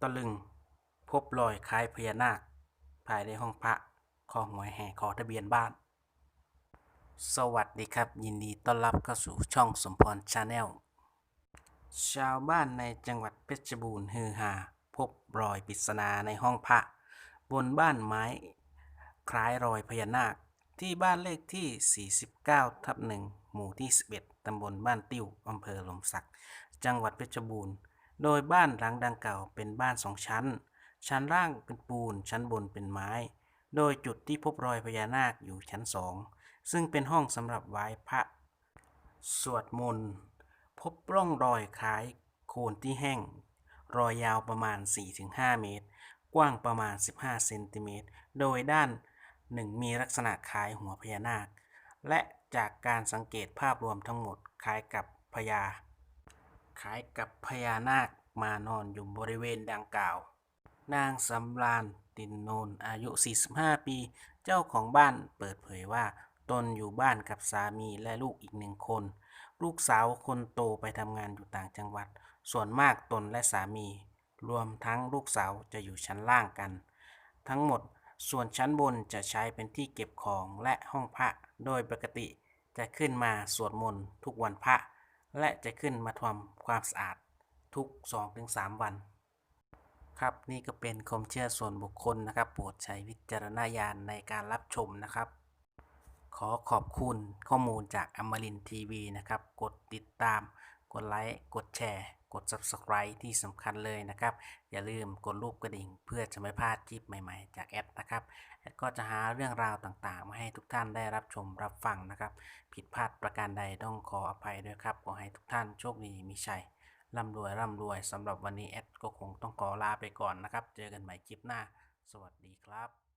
ตะลึง พบรอยคล้ายพญานาค ภายในห้องพระขอหวยแห่ขอทะเบียนบ้าน สวัสดีครับ ยินดีต้อนรับเข้าสู่ช่องสมพรชาแนล ชาวบ้านในจังหวัดเพชรบูรณ์ฮือฮาพบรอยปริศนาในห้องพระ บนบ้านไม้ คล้ายรอยพญานาคที่บ้านเลขที่ 49 ทับหนึ่งหมู่ที่ 11 ตำบลบ้านติ้ว อำเภอหลมสัก จังหวัดเพชรบูรณ์ โดยบ้านหลังดังกล่าวเป็นบ้านสองชั้น ชั้นล่างเป็นปูน ชั้นบนเป็นไม้ โดยจุดที่พบรอยพญานาคอยู่ชั้นสอง ซึ่งเป็นห้องสำหรับไหว้พระ สวดมนต์ พบร่องรอยคล้ายโคนที่แห้ง รอยยาวประมาณ 4-5 เมตร กว้างประมาณ 15 เซนติเมตร โดยด้านหนึ่งมีลักษณะคล้ายหัวพญานาค และจากการสังเกตภาพรวมทั้งหมดคล้ายกับพญา คล้ายกับพญานาคมานอนอยู่บริเวณดังกล่าว นางสำราญตินโนนอายุ 45 ปี เจ้าของบ้านเปิดเผยว่า ตนอยู่บ้านกับสามีและลูกอีกหนึ่งคน ลูกสาวคนโตไปทำงานอยู่ต่างจังหวัด ส่วนมากตนและสามี รวมทั้งลูกสาวจะอยู่ชั้นล่างกัน ทั้งหมดส่วนชั้นบนจะใช้เป็นที่เก็บของและห้องพระ โดยปกติจะขึ้นมาสวดมนต์ทุกวันพระ และจะขึ้นมาทำความสะอาดทุก 2-3 วัน ครับนี่ก็เป็นความเชื่อส่วนบุคคลนะครับโปรดใช้วิจารณญาณในการรับชมนะครับ ขอขอบคุณข้อมูลจากอมรินทีวีนะครับ กดติดตาม กดไลค์กดแชร์ กด Subscribe ที่สำคัญเลยนะครับ อย่าลืมกดรูปกระดิ่ง เพื่อจะไม่พลาดคลิปใหม่ ๆ จากแอดนะครับ ก็จะหาเรื่องราวต่างๆ มาให้ทุกท่านได้รับชมรับฟังนะครับ ผิดพลาดประการใดต้องขออภัยด้วยครับ ขอให้ทุกท่านโชคดีมีชัยร่ำรวยร่ำรวยสำหรับวันนี้แอดก็คงต้องขอลาไปก่อนนะครับ เจอกันใหม่คลิปหน้า สวัสดีครับ